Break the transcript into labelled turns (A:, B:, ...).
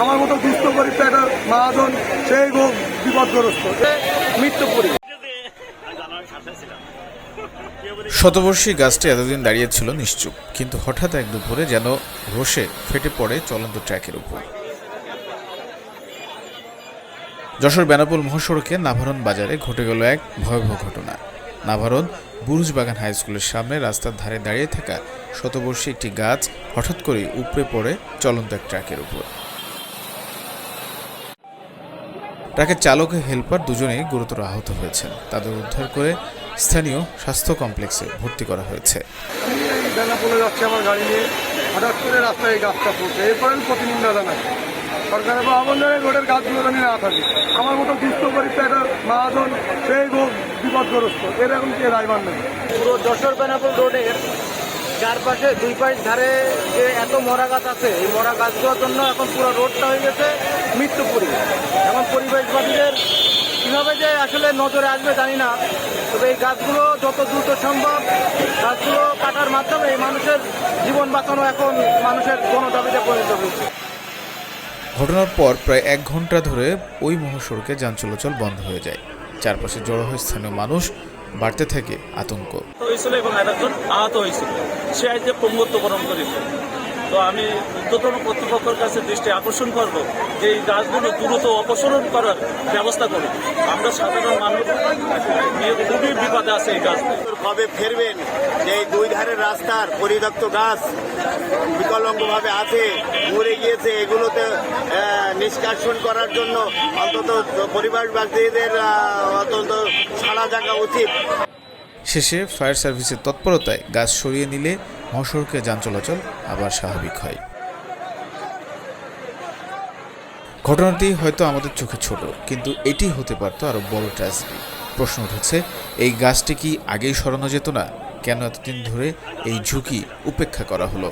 A: আমার মতো দুস্থ গরিব একটা মহাজন সেই গো- বিপদগ্রস্ত। মৃত্যু পরি
B: শতবর্ষী গাছটি এতদিন দাঁড়িয়েছিল নিশ্চুপ, কিন্তু হঠাৎ এক দুপুরে যেন রোষে ফেটে পড়ে চলন্ত ট্র্যাকের উপর। যশোর বেনাপোল মহাসড়কে নাভারণ বাজারে ঘটে গেল এক ভয়াবহ ঘটনা। নাভারণ বুরুজবাগান হাই স্কুলের সামনে রাস্তার ধারে দাঁড়িয়ে থাকা শতবর্ষী একটি গাছ হঠাৎ করে উপড়ে পড়ে চলন্ত এক ট্রাকের উপর। ট্রাকের চালক হেলপার দুজনেই গুরুতর আহত হয়েছেন। তাদের উদ্ধার করে স্থানীয় স্বাস্থ্য কমপ্লেক্সে ভর্তি করা হয়েছে।
A: আমার গাড়ি নিয়ে। হঠাৎ করে রাস্তায় এই গাছটা পড়ছে। এরপরে আমি প্রতিনিন্দা জানাই সরকারের বা রোডের গাছগুলো যেন না থাকে। আমার মতো একটা মহাজন সেই বিপদগ্রস্ত। এরকম কে দায়বান নেই?
C: পুরো যশোর বেনাপুর রোডের চারপাশে দুই পাশ ধারে যে এত মরা গাছ আছে এই মরা গাছগুলোর জন্য এখন পুরো রোডটা হয়ে গেছে। মৃত্যুপুরী এখন পরিবেশবাদীদের কীভাবে যে আসলে নজরে আসবে জানি না। তবে এই গাছগুলো যত দ্রুত সম্ভব গাছগুলো কাটার মাধ্যমে মানুষের জীবন বাঁচানো এখন মানুষের গণদাবিতে পরিণত হয়েছে।
B: ঘটনার পর প্রায় এক ঘণ্টা ধরে ওই মহাসড়কে যান চলাচল বন্ধ হয়ে যায়। চারপাশে জড়ো হয়ে স্থানীয় মানুষ বাড়তে থাকে আতঙ্ক।
D: হয়েছিল এবং আরেকজন আহত হয়েছিল। সে আজকে পঙ্গত্ব বরণ করেছে। তো আমি ঊর্ধ্বতন কর্তৃপক্ষের কাছে দৃষ্টি আকর্ষণ করব যে এই গাছগুলো দ্রুত অপসারণ করার ব্যবস্থা করুন। আমরা সাধারণ মানুষ নিয়ে খুবই বিপদে আছে এই গাছগুলো।
E: কবে ফেরবেন? যে এই দুই ধারের রাস্তার পরিত্যক্ত গাছ বিকলঙ্গভাবে আছে মরে গিয়েছে এগুলোতে নিষ্কাশন করার জন্য অন্তত পরিবারবাসীদের অন্তত সাড়া জাগা উচিত।
B: শেষে ফায়ার সার্ভিসের তৎপরতায় গাছ সরিয়ে নিলে মহাসড়কে যান চলাচল আবার স্বাভাবিক হয়। ঘটনাটি হয়তো আমাদের চোখে ছোট, কিন্তু এটি হতে পারতো আরও বড় ট্র্যাজেডি প্রশ্ন উঠেছে, এই গাছটি কি আগেই সরানো যেত না? কেন এতদিন ধরে এই ঝুঁকি উপেক্ষা করা হলো?